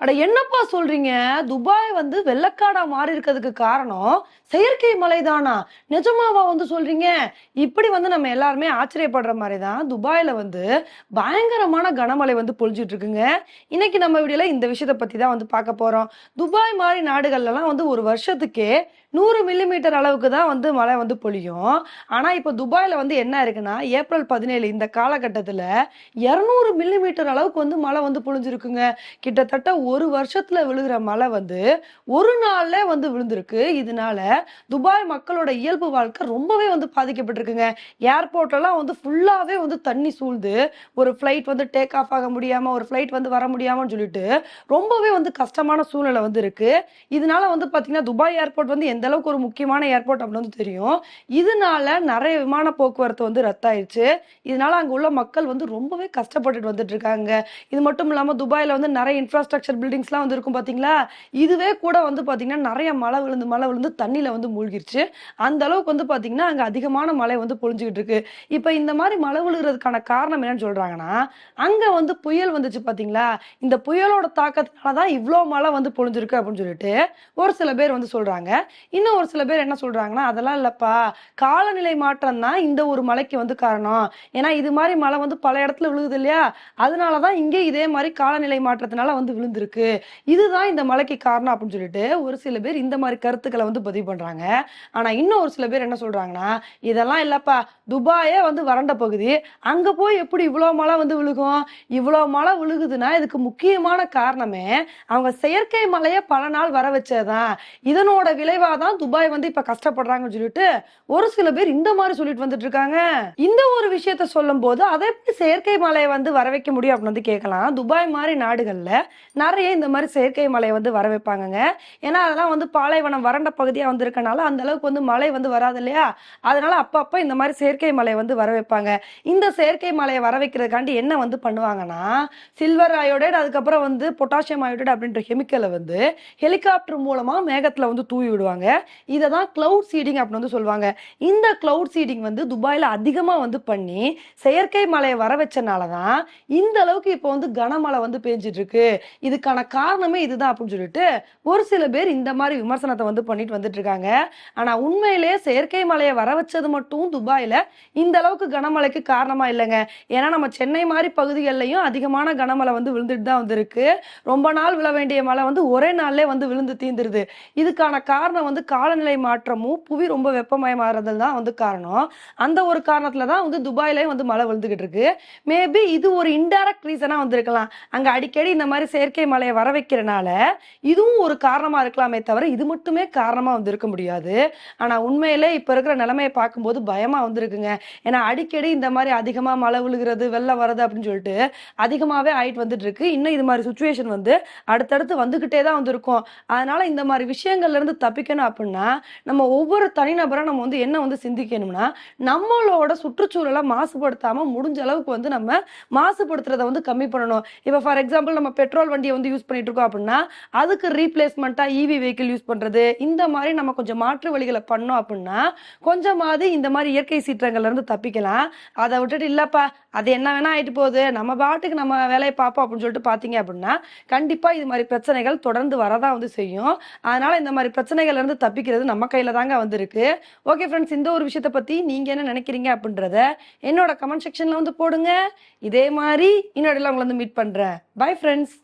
அட என்னப்பா சொல்றீங்க? துபாய் வந்து வெள்ளக்காடா மாறி இருக்கிறதுக்கு காரணம் செயற்கை மலைதானா? நிஜமாவா வந்து சொல்றீங்க? இப்படி வந்து நம்ம எல்லாருமே ஆச்சரியப்படுற மாதிரி தான் துபாயில வந்து பயங்கரமான கனமழை வந்து பொழிஞ்சிட்டு இருக்குங்க. இன்னைக்கு நம்ம வீடியோல இந்த விஷயத்தை பத்தி தான் வந்து பார்க்க போறோம். துபாய் மாதிரி நாடுகள்லாம் வந்து ஒரு வருஷத்துக்கே நூறு மில்லிமீட்டர் அளவுக்கு தான் வந்து மழை வந்து பொழியும். ஆனா இப்போ துபாயில வந்து என்ன இருக்குன்னா ஏப்ரல் பதினேழு இந்த காலகட்டத்தில் இருநூறு மில்லிமீட்டர் அளவுக்கு வந்து மழை வந்து பொழிஞ்சிருக்குங்க. கிட்டத்தட்ட ஒரு வருஷத்துல விழுகிற மழை வந்து ஒரு நாள்ல வந்து விழுந்திருக்கு. இதனால துபாய் மக்களோட இயல்பு வாழ்க்கை ரொம்பவே வந்து பாதிக்கப்பட்டிருக்குங்க. ஏர்போர்ட்லாம் வந்து ஃபுல்லாவே வந்து தண்ணி சூழ்ந்து ஒரு ஃப்ளைட் வந்து டேக் ஆஃப் ஆக முடியாம ஒரு ஃப்ளைட் வந்து வர முடியாமன்னு சொல்லிட்டு ரொம்பவே வந்து கஷ்டமான சூழ்நிலை வந்து இருக்கு. இதனால வந்து பாத்தீங்கன்னா துபாய் ஏர்போர்ட் வந்து எந்த அளவுக்கு ஒரு முக்கியமான ஏர்போர்ட் அப்படின்னு வந்து தெரியும். இதனால நிறைய விமான போக்குவரத்து வந்து ரத்தாயிருச்சு. இதனால அங்க உள்ள மக்கள் வந்து ரொம்பவே கஷ்டப்பட்டுட்டு வந்துட்டு இருக்காங்க. இது மட்டும் இல்லாம துபாயில வந்து நிறைய இன்ஃப்ராஸ்ட்ரக்சர் பில்டிங்ஸ்லாம் வந்து இருக்கும் பார்த்தீங்களா இதுவே கூட வந்து பார்த்தீங்கன்னா நிறைய மழை விழுந்து மழை விழுந்து தண்ணியில் வந்து மூழ்கிருச்சு. அந்த அளவுக்கு வந்து பார்த்தீங்கன்னா அங்கே அதிகமான மழை வந்து பொழிஞ்சுக்கிட்டு இருக்கு. இப்போ இந்த மாதிரி மழை விழுகிறதுக்கான காரணம் என்னன்னு சொல்கிறாங்கன்னா அங்கே வந்து புயல் வந்துச்சு பார்த்தீங்களா இந்த புயலோட தாக்கத்தினால தான் இவ்வளோ மழை வந்து பொழிஞ்சிருக்கு அப்படின்னு சொல்லிட்டு ஒரு சில பேர் வந்து சொல்கிறாங்க இன்னும் ஒரு சில பேர் என்ன சொல்கிறாங்கன்னா அதெல்லாம் இல்லைப்பா. காலநிலை மாற்றம் தான் இந்த ஒரு மழைக்கு வந்து காரணம். ஏன்னா இது மாதிரி மழை வந்து பல இடத்துல விழுகுது இல்லையா? அதனால தான் இங்கே இதே மாதிரி காலநிலை மாற்றத்தினால வந்து விழுந்திருக்கு. இதுதான் இந்த மலைக்கு காரணம் அப்படின்னு சொல்லிட்டு ஒரு சில பேர் இந்த மாதிரி கருத்துக்களை வந்து பதிவு பண்றாங்க. ஆனா இன்னும் ஒரு சில பேர் என்ன சொல்றாங்கன்னா இதெல்லாம் இல்லப்பா துபாயே வந்து வறண்ட பகுதி. அங்க போய் எப்படி இவ்வளோ மழை வந்து விழுகும்? இவ்வளோ மழை விழுகுதுன்னா இதுக்கு முக்கியமான காரணமே அவங்க செயற்கை மழையை பல நாள் வர வச்சதுதான். இதனோட விளைவாக தான் துபாய் வந்து இப்ப கஷ்டப்படுறாங்கன்னு சொல்லிட்டு ஒரு சில பேர் இந்த மாதிரி சொல்லிட்டு வந்துட்டு இருக்காங்க. இந்த ஒரு விஷயத்த சொல்லும் போது அதை எப்படி செயற்கை மலையை வந்து வர வைக்க முடியும் அப்படின்னு வந்து கேட்கலாம். துபாய் மாதிரி நாடுகள்ல நிறைய இந்த மாதிரி செயற்கை மலையை வந்து வர வைப்பாங்கங்க. ஏன்னா அதெல்லாம் வந்து பாலைவனம் வறண்ட பகுதியா வந்து இருக்கனால அந்த அளவுக்கு வந்து மழை வந்து வராது இல்லையா? அதனால அப்பப்போ இந்த மாதிரி செயற்கை மலையை வந்து வர வைப்பாங்க. இந்த செயற்கை மலையை வர வைக்கிறதுக்காண்டி என்ன வந்து பண்ணுவாங்கன்னா சில்வர் அயோடைடு அதுக்கப்புறம் வந்து பொட்டாசியம் அயோடைடு அப்படின்ற கெமிக்கலை வந்து ஹெலிகாப்டர் மூலமா மேகத்துல வந்து தூவி விடுவாங்க. இதை தான் கிளவுட் சீடிங் அப்படின்னு வந்து சொல்லுவாங்க. இந்த கிளவுட் சீடிங் வந்து துபாயில் அதிகமா வந்து பண்ணி செயற்கை மழையை வர வச்சனால தான் இந்த அளவுக்கு இப்போ வந்து கனமழை வந்து பெஞ்சிட்டு இருக்கு. இதுக்கான காரணமே இதுதான் அப்படின்னு சொல்லிட்டு ஒரு சில பேர் இந்த மாதிரி விமர்சனத்தை வந்து பண்ணிட்டு வந்துட்டு இருக்காங்க ஆனா உண்மையிலே செயற்கை மழையை வர வச்சது மட்டும் துபாயில இந்த அளவுக்கு கனமழைக்கு காரணமா இல்லைங்க. ஏன்னா நம்ம சென்னை மாதிரி பகுதிகளிலையும் அதிகமான கனமழை வந்து விழுந்துட்டு தான் வந்திருக்கு. ரொம்ப நாள் விழ வேண்டிய மழை வந்து ஒரே நாள்லே வந்து விழுந்து தீந்துருது. இதுக்கான காரணம் வந்து காலநிலை மாற்றமும் புவி ரொம்ப வெப்பமயமாறது தான் வந்து காரணம். அந்த ஒரு காரணத்துல தான் வந்து துபாயிலையும் வந்து மழை விழுந்துகிட்டு இருக்கு. மேபி இது ஒரு இன்டைரக்ட் ரீசனா வந்திருக்கலாம். அங்க அடிக்கடி இந்த மாதிரி செயற்கை மலையை வர வைக்கிறனால இதுவும் ஒரு காரணமாக இருக்கலாமே தவிர இது மட்டுமே காரணமாக வந்து இருக்க முடியாது. ஆனால் உண்மையிலே இப்போ இருக்கிற நிலைமையை பார்க்கும்போது பயமாக வந்துருக்குங்க. ஏன்னா அடிக்கடி இந்த மாதிரி அதிகமாக மழை விழுகிறது வெள்ளம் வர்றது அப்படின்னு சொல்லிட்டு அதிகமாகவே ஆயிட்டு வந்துட்டு இருக்கு இன்னும் இது மாதிரி சுச்சுவேஷன் வந்து அடுத்தடுத்து வந்துக்கிட்டே தான் வந்திருக்கும். அதனால இந்த மாதிரி விஷயங்கள்லேருந்து தப்பிக்கணும் அப்படின்னா நம்ம ஒவ்வொரு தனிநபராக நம்ம வந்து என்ன வந்து சிந்திக்கணும்னா நம்மளோட சுற்றுச்சூழலை மாசுபடுத்தாமல் முடிஞ்ச அளவுக்கு வந்து நம்ம மாசுபடுத்துறதை வந்து கம்மி பண்ணணும். இப்போ ஃபார் எக்ஸாம்பிள் நம்ம பெட்ரோல் வண்டியை வந்து யூஸ் பண்ணிட்டு இருக்கோம் அப்படின்னா அதுக்கு ரீப்ளேஸ்மெண்ட்டாக இவி வெஹிக்கிள் யூஸ் பண்ணுறது இந்த மாதிரி நம்ம கொஞ்சம் மாற்று வழிகளை பண்ணோம் அப்படின்னா கொஞ்சமாவது இந்த மாதிரி இயற்கை சீற்றங்கள்லேருந்து தப்பிக்கலாம். அதை விட்டுட்டு இல்லைப்பா அது என்ன வேணா ஆயிட்டு போகுது நம்ம பாட்டுக்கு நம்ம வேலையை பார்ப்போம் அப்படின்னு சொல்லிட்டு பார்த்தீங்க அப்படின்னா கண்டிப்பாக இது மாதிரி பிரச்சனைகள் தொடர்ந்து வரதான் வந்து செய்யும். அதனால இந்த மாதிரி பிரச்சனைகள்லேருந்து தப்பிக்கிறது நம்ம கையில் தாங்க வந்திருக்கு. ஓகே ஃப்ரெண்ட்ஸ் இந்த ஒரு விஷயத்தை பற்றி நீங்கள் என்ன நினைக்கிறீங்க அப்படின்றத என்னோட கமெண்ட் செக்ஷனில் வந்து போடுங்க. இதே மாதிரி இன்னொரு உங்களை வந்து மீட் பண்ணுறேன் பை ஃப்ரெண்ட்ஸ்